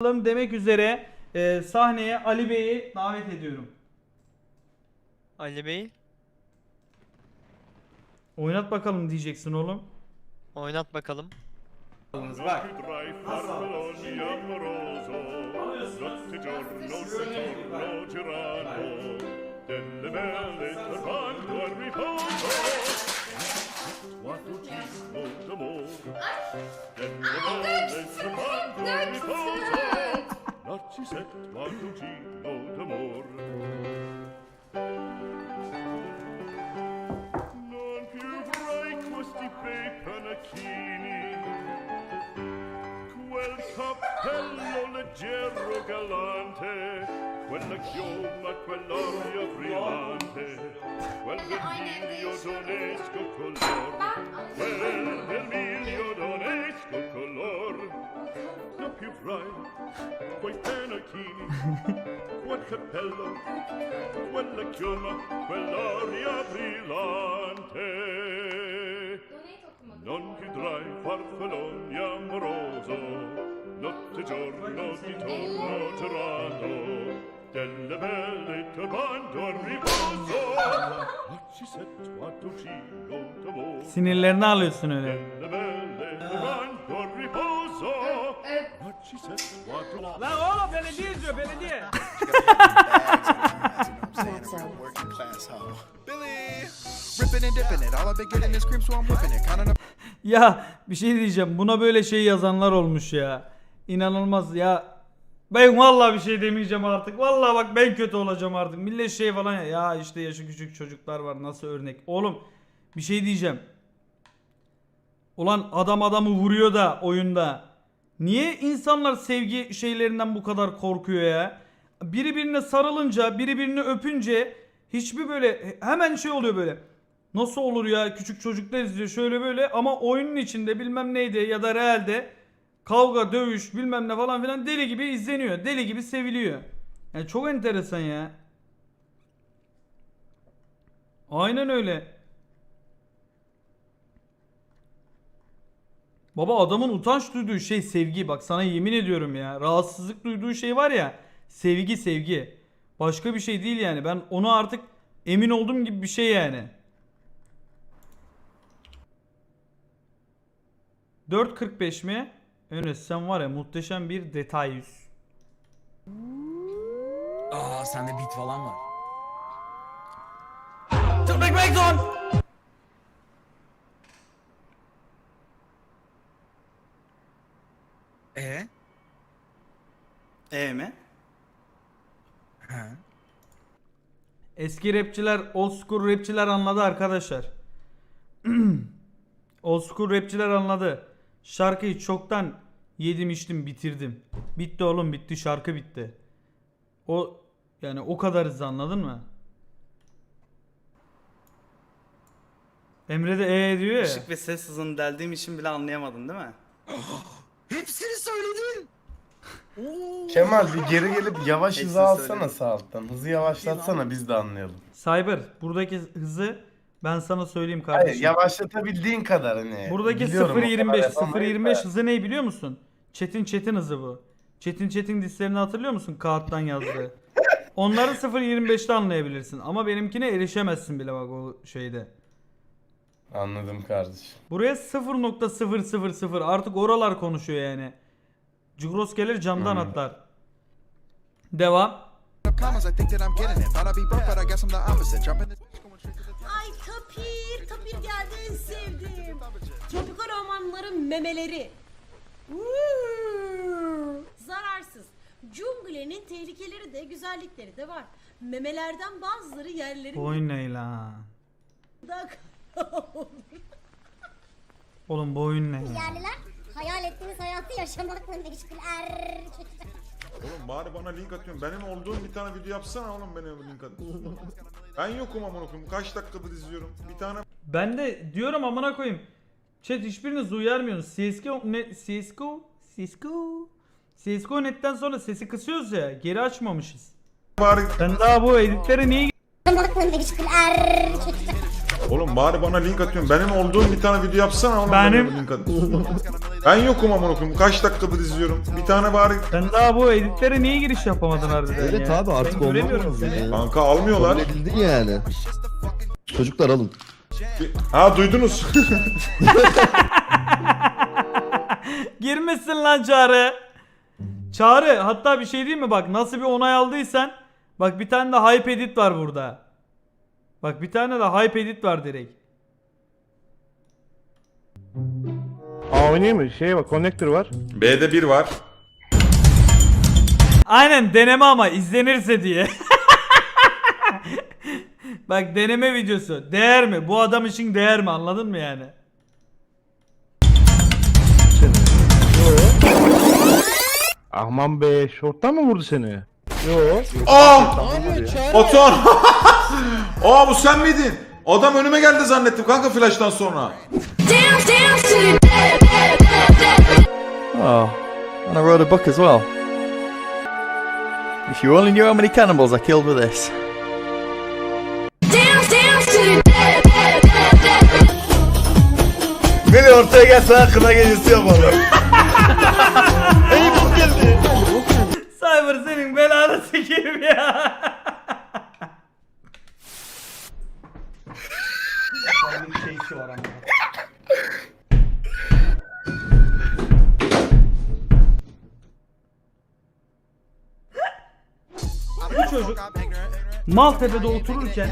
Bakalım demek üzere e, sahneye Ali Bey'i davet ediyorum. Ali Bey Oynat bakalım diyeceksin oğlum. oynat bakalım. Bak. Drai riposo, narcisetto quattro giro d'amor. Non più vorrei questi bei panacchini, Quel cappello leggero galante, quella chioma, quell'aria brillante, quel vermiglio d'onesco color, quei penachini, quel cappello, quella chioma, quell'aria brillante. Non chiudrai farfalloni amoroso, notte e giorno ti torno girando, delle belle turbando al riposo, a giro d'amore, Sinirlerini alıyorsun öyle. Counting up Ya bir şey diyeceğim. Buna böyle şey yazanlar olmuş ya. İnanılmaz ya. Ben vallahi bir şey demeyeceğim artık. Vallahi bak ben kötü olacağım artık. Millet şey falan ya. Ya işte yaşı küçük çocuklar var nasıl örnek. Oğlum bir şey diyeceğim. Ulan adam adamı vuruyor da oyunda. Niye insanlar sevgi şeylerinden bu kadar korkuyor ya? Biri birine sarılınca, biri birini öpünce hiçbir böyle hemen şey oluyor böyle. Nasıl olur ya küçük çocuklar izliyor şöyle böyle ama oyunun içinde bilmem neydi ya da realde kavga, dövüş bilmem ne falan filan deli gibi izleniyor. Deli gibi seviliyor. Yani çok enteresan ya. Aynen öyle. Baba adamın utanç duyduğu şey sevgi. Bak sana yemin ediyorum ya. Rahatsızlık duyduğu şey var ya. Sevgi sevgi. Başka bir şey değil yani. Ben onu artık emin olduğum gibi bir şey yani. 4.45 mi? Enes sen var ya muhteşem bir detay yüz. Aa sende beat falan var. Tırnak Bekzon! E? E mi? He. Eski rapçiler, old school rapçiler anladı arkadaşlar. old school rapçiler anladı. Şarkıyı çoktan yedim içtim bitirdim. Bitti oğlum bitti şarkı bitti. O yani o kadar hızlı anladın mı? Emre de ee diyor ya. Işık ve ses hızını deldiğim için bile anlayamadın değil mi? Hepsini söyledin. Kemal bir geri gelip yavaş hızı alsana sağ alttan. Hızı yavaşlatsana biz de anlayalım. Cyber buradaki hızı ben sana söyleyeyim Hayır kardeşim. yavaşlatabildiğin kadar hani. Buradaki Biliyorum, o kadar 0.25 yapamayız 0.25 da. hızı ne biliyor musun? Çetin Çetin hızı bu. Çetin Çetin dislerini hatırlıyor musun? Kağıttan yazdığı. Onları 0.25'te anlayabilirsin ama benimkine erişemezsin bile bak o şeyde. Anladım kardeşim. Buraya 0.000 artık oralar konuşuyor yani. Cugros gelir camdan Hmm. atlar. Devam. Ay Tapir, Tapir geldi en sevdiğim. Tropikal ormanların memeleri. Uuu, Zararsız. Cunglenin tehlikeleri de güzellikleri de var. Memelerden bazıları yerlerin Boyun ne lan? Oğlum boyun ne? Yerliler hayal ettiğiniz hayatı yaşamakla meşguller. Oğlum bari bana link atıyorsun. Benim olduğum bir tane video yapsana oğlum beni link at. ben yokum amına koyayım. Kaç dakikadır izliyorum. Bir tane Ben de diyorum amına koyayım. Chat hiçbiriniz uyarmıyorsunuz. CSGO ne CSGO CSGO CSGO netten sonra sesi kısıyoruz ya. Geri açmamışız. bari Ben daha bu editleri niye Yaşamakla meşguller. Oğlum bari bana link atıyorum. Benim olduğum bir tane video yapsana oğlum. Benim- bana link at. ben yokum amına koyayım. Kaç dakikadır izliyorum. Bir tane bari Sen daha bu editlere niye giriş yapamadın harbiden Evet ya? abi artık Ben olmaz göremiyorum lazım seni. ya. kanka almıyorlar. Kabul edildin yani. Çocuklar alın. Ha duydunuz. Girmişsin lan Çağrı. Çağrı hatta bir şey değil mi bak nasıl bir onay aldıysan bak bir tane de hype edit var burada. Bak bir tane de hype edit var direkt. Aa oynayayım mı? Şey var, connector var. B'de bir var. Aynen deneme ama izlenirse diye. bak deneme videosu. Değer mi? Bu adam için değer mi? Anladın mı yani? Aman be, şorttan mı vurdu seni? Yo. Aa! Batuhan! Aa bu sen miydin? Adam önüme geldi zannettim kanka flash'tan sonra. Oh, and I wrote a book as well. If you only knew how many cannibals I killed with this. Beni ortaya gelse kına gecesi yapalım. Cyber senin belanı sikeyim ya. Bu çocuk Maltepe'de otururken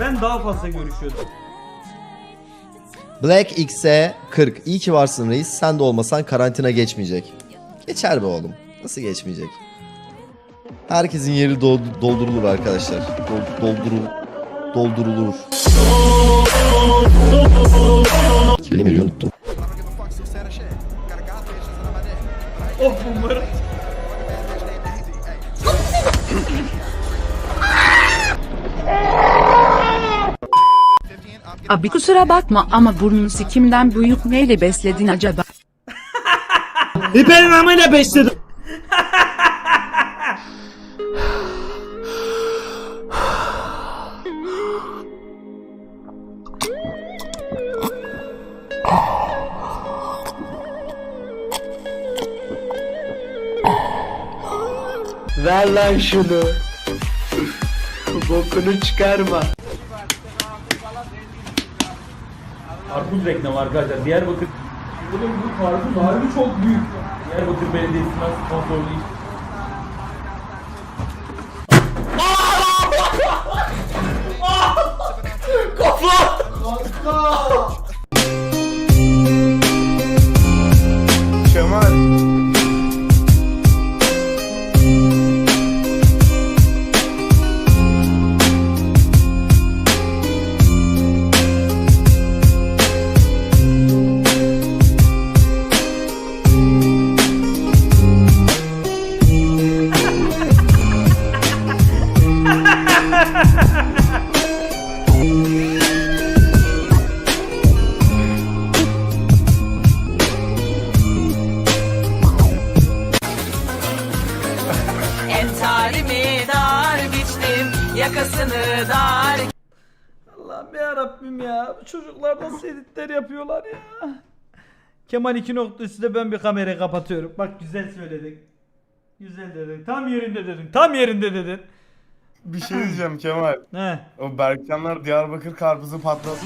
ben daha fazla görüşüyordum. Black X'e 40. İyi ki varsın reis. Sen de olmasan karantina geçmeyecek. Geçer be oğlum. Nasıl geçmeyecek? Herkesin yeri doldu- doldurulur arkadaşlar. Dol- doldurul doldurulur. Kelimeyi unuttum. Oh bunları. Abi kusura bakma ama burnun sikimden büyük neyle besledin acaba? Ver lan şunu. Bokunu çıkarma. Karpuz reklamı arkadaşlar. Diyarbakır. Oğlum bu karpuz harbi çok büyük. Diyarbakır Belediyesi'nden sponsorlu iş. Kemal. Entarimi dar biçtim, yakasını dar Allah'ım ya Rabbim ya. Bu çocuklar nasıl editler yapıyorlar ya. Kemal iki nokta üstüde ben bir kamerayı kapatıyorum. Bak güzel söyledin. Güzel dedin. Tam yerinde dedin. Tam yerinde dedin. Bir şey diyeceğim Kemal. He. O Berkcanlar Diyarbakır karpuzu patlatmış.